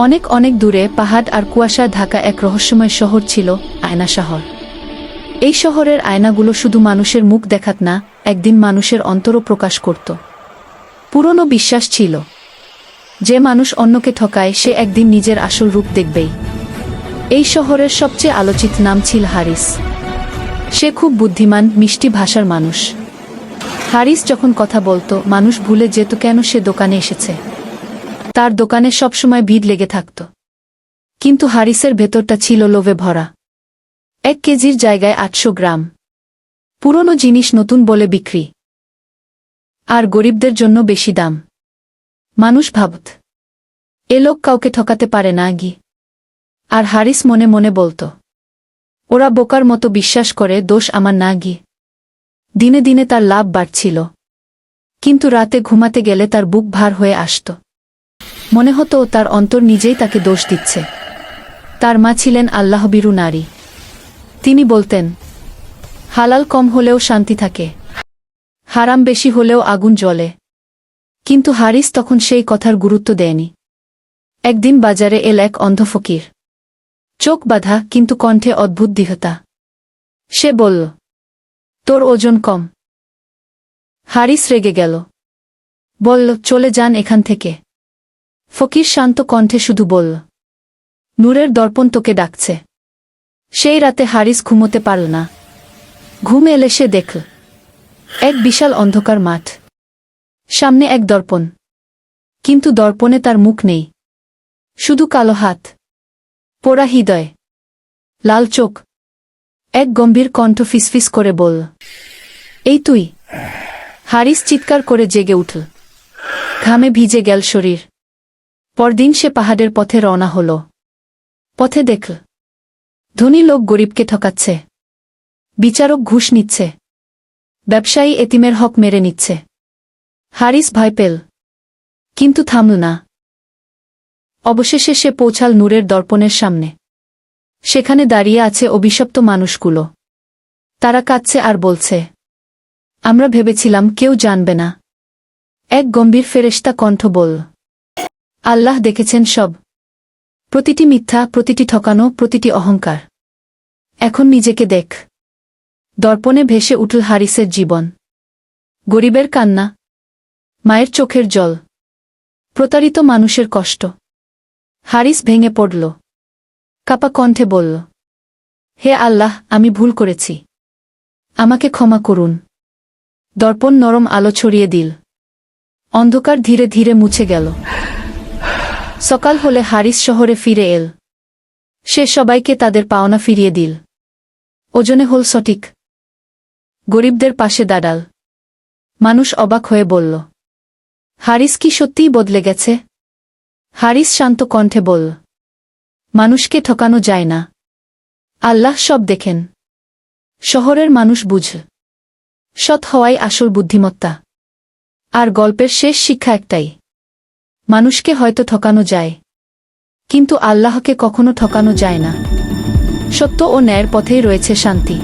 অনেক অনেক দূরে পাহাড় আর কুয়াশা ঢাকা এক রহস্যময় শহর ছিল আয়না শহর। এই শহরের আয়নাগুলো শুধু মানুষের মুখ দেখাত না, একদিন মানুষের অন্তরও প্রকাশ করত। পুরনো বিশ্বাস ছিল। যে মানুষ অন্যকে ঠকায়, সে একদিন নিজের আসল রূপ দেখবেই। এই শহরের সবচেয়ে আলোচিত নাম ছিল হারিস। সে খুব বুদ্ধিমান, মিষ্টি ভাষার মানুষ। হারিস যখন কথা বলতো, মানুষ ভুলে যেত কেন সে দোকানে এসেছে। তার দোকানে সবসময় ভিড় লেগে থাকত। কিন্তু হারিসের ভেতরটা ছিল লোভে ভরা। এক কেজির জায়গায় আটশো গ্রাম। পুরনো জিনিস নতুন বলে বিক্রি। আর গরিবদের জন্য বেশি দাম। মানুষ ভাবত, এ লোক কাউকে ঠকাতে পারে না গি আর হারিস মনে মনে বলতো, ওরা বোকার মতো বিশ্বাস করে, দোষ আমার না গি দিনে দিনে তার লাভ বাড়ছিল। কিন্তু রাতে ঘুমাতে গেলে তার বুক ভার হয়ে আসত। মনে হতো তার অন্তর নিজেই তাকে দোষ দিচ্ছে। তার মা ছিলেন আল্লাহবিরু নারী। তিনি বলতেন, হালাল কম হলেও শান্তি থাকে, হারাম বেশি হলেও আগুন জ্বলে। কিন্তু হারিস তখন সেই কথার গুরুত্ব দেয়নি। একদিন বাজারে এল এক অন্ধ ফকির। চোখ বাঁধা, কিন্তু কণ্ঠে অদ্ভুত দৃঢ়তা। সে বলল, তোর ওজন কম। হারিস রেগে গেল। বলল, চলে যান এখান থেকে। ফকির শান্ত কণ্ঠে শুধু বলল নূরের দর্পণ তোকে ডাকছে। সেই রাতে হারিস ঘুমোতে পারল না। ঘুম এলে সে দেখল, এক বিশাল অন্ধকার মাঠ। সামনে এক দর্পণ। কিন্তু দর্পণে তার মুখ নেই। শুধু কালো হাত, পোড়া হৃদয়, লাল চোখ। এক গম্ভীর কণ্ঠ ফিসফিস করে বল, এই তুই? হারিস চিৎকার করে জেগে উঠল। ঘামে ভিজে গেল শরীর। পরদিন সে পাহাড়ের পথে রওনা হল। পথে দেখল ধনী লোক গরিবকে ঠকাচ্ছে। বিচারক ঘুষ নিচ্ছে। ব্যবসায়ী এতিমের হক মেরে নিচ্ছে। হারিস ভয় পেল। কিন্তু থামল না। অবশেষে সে পৌঁছাল নূরের দর্পণের সামনে। সেখানে দাঁড়িয়ে আছে অভিশপ্ত মানুষগুলো। তারা কাঁদছে আর বলছে, আমরা ভেবেছিলাম কেউ জানবে না। এক গম্ভীর ফেরেশতা কণ্ঠ বলল আল্লাহ দেখেছেন সব। প্রতিটি মিথ্যা, প্রতিটি ঠকানো, প্রতিটি অহংকার। এখন নিজেকে দেখ। দর্পণে ভেসে উঠল হারিসের জীবন। গরিবের কান্না। মায়ের চোখের জল। প্রতারিত মানুষের কষ্ট। হারিস ভেঙে পড়ল। কাপা কণ্ঠে বলল, হে আল্লাহ, আমি ভুল করেছি। আমাকে ক্ষমা করুন। দর্পণ নরম আলো ছড়িয়ে দিল। অন্ধকার ধীরে ধীরে মুছে গেল। সকাল হলে হারিস শহরে ফিরে এল। সে সবাইকে তাদের পাওনা ফিরিয়ে দিল। ওজনে হল সঠিক। গরিবদের পাশে দাঁড়াল। মানুষ অবাক হয়ে বলল, হারিস কি সত্যিই বদলে গেছে? হারিস শান্ত কণ্ঠে বলল, মানুষকে ঠকানো যায় না। আল্লাহ সব দেখেন। শহরের মানুষ বুঝল সৎ হওয়াই আসল বুদ্ধিমত্তা। আর গল্পের শেষ শিক্ষা একটাই। মানুষকে হয়তো ঠকানো যায়। কিন্তু আল্লাহকে কখনো ঠকানো যায় না। সত্য ও ন্যায়ের পথেই রয়েছে শান্তি।